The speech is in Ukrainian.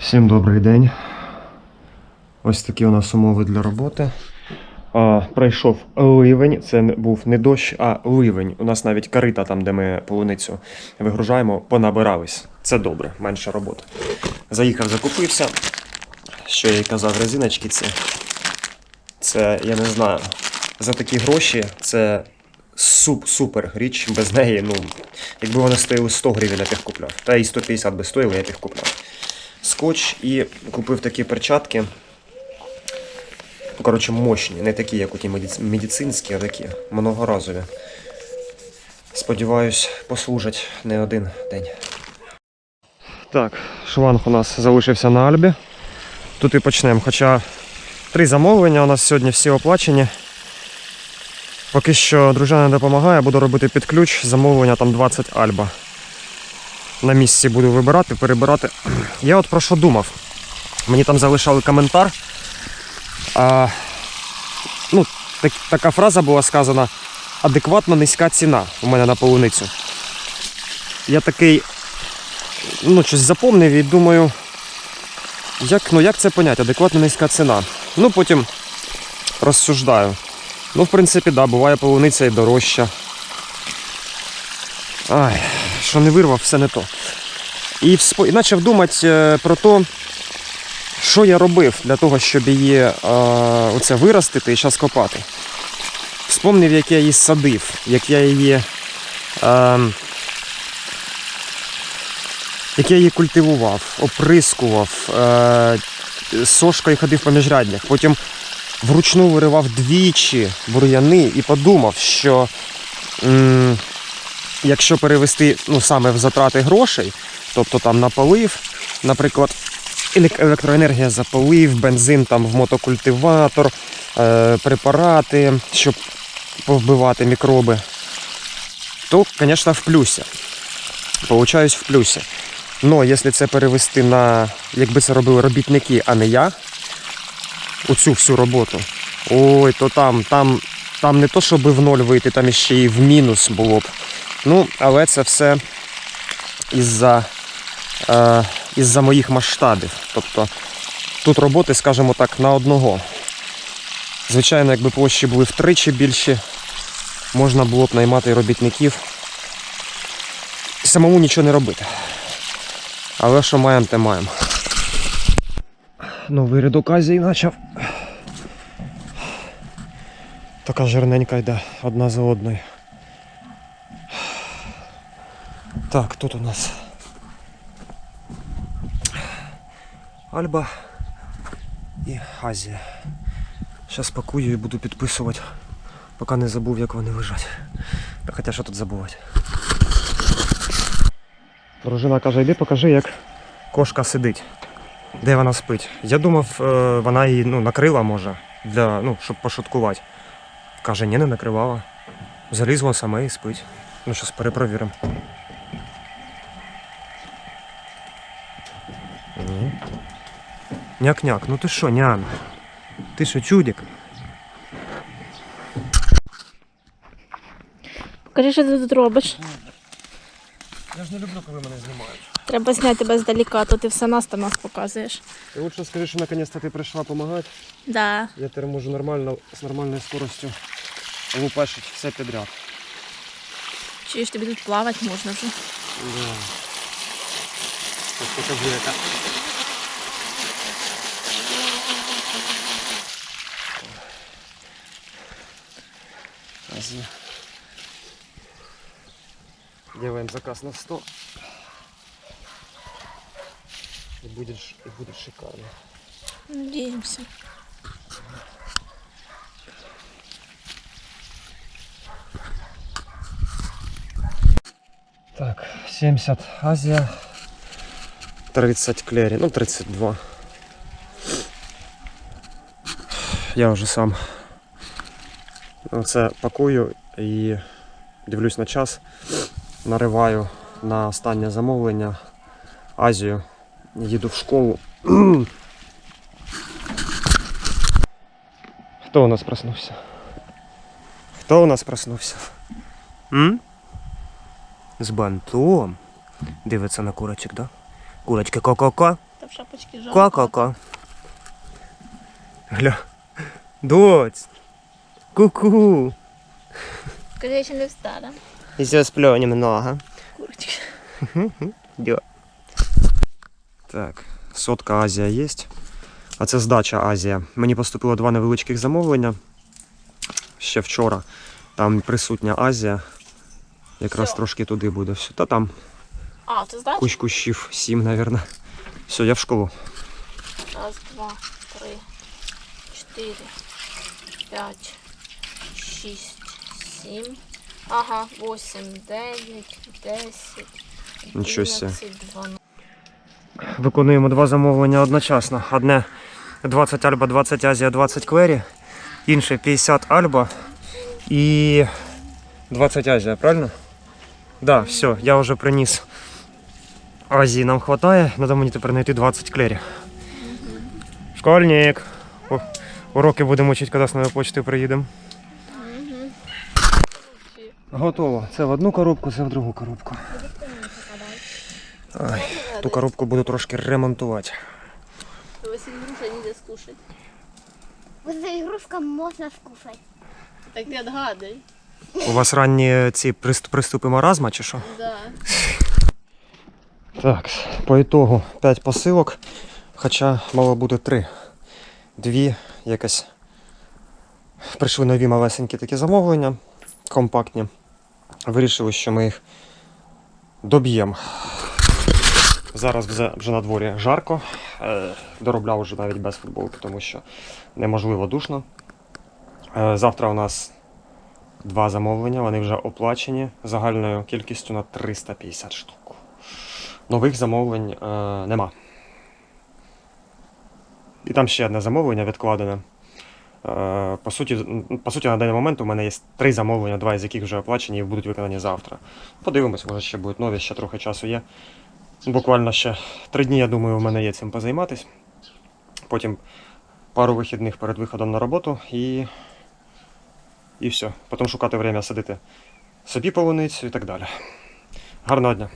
Всім добрий день. Ось такі у нас умови для роботи. А, пройшов ливень, це був не дощ, а ливень. У нас навіть карита, там, де ми полуницю вигружаємо, понабирались. Це добре, менше роботи. Заїхав, закупився. Що я й казав, резиночки ці. Це, я не знаю, за такі гроші це суп, супер річ. Без неї, ну, якби вони стоїли 100 гривень, я б їх купляв. Та і 150 би стоїли, я б їх купляв скотч і купив такі перчатки. Коротше, мощні, не такі, як у ті медицинські, а такі многоразові. Сподіваюсь, послужать не один день. Так, шланг у нас залишився на Альбі. Тут і почнемо. Хоча три замовлення у нас сьогодні всі оплачені. Поки що дружина не допомагає, буду робити під ключ. Замовлення там 20 Альба на місці буду вибирати, перебирати. Я от про що думав. Мені там залишали коментар. А, ну, так, така фраза була сказана: адекватно низька ціна у мене на полуницю. Я такий, ну, щось запомнив і думаю, як, ну, як це поняти? Адекватно низька ціна. Ну, потім розсуждаю. Ну, в принципі, да, буває полуниця і дорожча. Ай, що не вирвав, все не то. І, почав думати е, про те, що я робив для того, щоб її е, оце виростити і зараз копати. Вспомнив, як я її садив, як я її. Е, як я її культивував, оприскував, е, сошкою ходив по міжряднях. Потім вручну виривав двічі бур'яни і подумав, що. Якщо перевести ну, саме в затрати грошей, тобто там на полив, наприклад, електроенергія за полив, бензин там в мотокультиватор, е, препарати, щоб повбивати мікроби, то, звісно, в плюсі. Получаюсь в плюсі. Но якщо це перевести на, якби це робили робітники, а не я, оцю всю роботу, ой, то там, там, там не то, щоб в ноль вийти, там іще і в мінус було б. Ну, але це все із-за е, із-за моїх масштабів. Тобто тут роботи, скажімо так, на одного. Звичайно, якби площі були втричі більші, можна було б наймати робітників. Самому нічого не робити. Але що маємо, те маємо. Новий рядок Азії почав. Така жирненька йде одна за одною. Так, тут у нас Альба і Азія. Зараз пакую і буду підписувати, поки не забув, як вони лежать. Хоча що тут забувати. Дружина каже, йди покажи, як кошка сидить. Де вона спить. Я думав, е, вона її ну, накрила може, для, ну, щоб пошуткувати. Каже, ні, не накривала. Залізла саме і спить. Ну, зараз перепровіримо. Няк-няк, ну ти що, нян? Ти що, чудик? Покажи, що ти тут робиш. Я ж не люблю, коли мене знімають. Треба зняти тебе здаліка, то ти все нас та нас показуєш. Ти лучше скажи, що наконец-то ти прийшла допомагати. Да. Я тепер можу нормально, з нормальною скоростю лупашити все підряд. Чуєш, тобі тут плавати можна вже. Да. Ось покажи, яка. Азия. Делаем заказ на 100. И будет, и будет шикарно. Надіємося. Так, 70 Азия. 30 Клері, ну 32. Я вже сам це пакую і дивлюсь на час. Нариваю на останнє замовлення Азію. Їду в школу. Хто у нас проснувся? Хто у нас проснувся? М? З бантом. Дивиться на курочок, да? Курочки ко-ко-ко. в шапочці жовтій. Ко-ко-ко. Гля. Доць. Ку-ку. Скажи, я ще не встала. Еще сплю немного. Курочка. Дё. Так, сотка Азія є. А це здача Азія. Мені поступило два невеличких замовлення. Ще вчора. Там присутня Азія. Якраз Всьо. трошки туди буде. Все. Та там А, це здача? кущ кущів, сім, мабуть. Все, я в школу. Раз, два, три, чотири, п'ять, шість, сім. Ага, восемь, дев'ять, десять, Нічого себе. одинадцять, дванадцять. Виконуємо два замовлення одночасно. Одне 20 Альба, 20 Азія, 20 Квері. Інше 50 Альба і 20 Азія, правильно? Да, все, я вже приніс. Азії нам вистачає, треба мені тепер знайти 20 клері. Школьник. О, уроки будемо вчити, коли з нової почти приїдемо. Готово. Це в одну коробку, це в другу коробку. Ай, ту коробку буду трошки ремонтувати. Василь груша не скушать. Вот за игрушка можно скушать. Так ти отгадай. У вас ранні ці приступи маразма чи що? Да. Так, по ітогу 5 посилок, хоча мало бути 3. Дві якось. Прийшли нові малесенькі такі замовлення, компактні. Вирішили, що ми їх доб'ємо. Зараз вже, на дворі жарко. Е, доробляв вже навіть без футболки, тому що неможливо душно. Е, завтра у нас два замовлення, вони вже оплачені загальною кількістю на 350 штук. Нових замовлень е, нема. І там ще одне замовлення відкладене. Е, по, суті, по суті, на даний момент у мене є три замовлення, два з яких вже оплачені і будуть виконані завтра. Подивимось, може ще будуть нові, ще трохи часу є. Буквально ще три дні, я думаю, у мене є цим позайматись. Потім пару вихідних перед виходом на роботу і. І все. Потім шукати время садити собі полуницю і так далі. Гарного дня.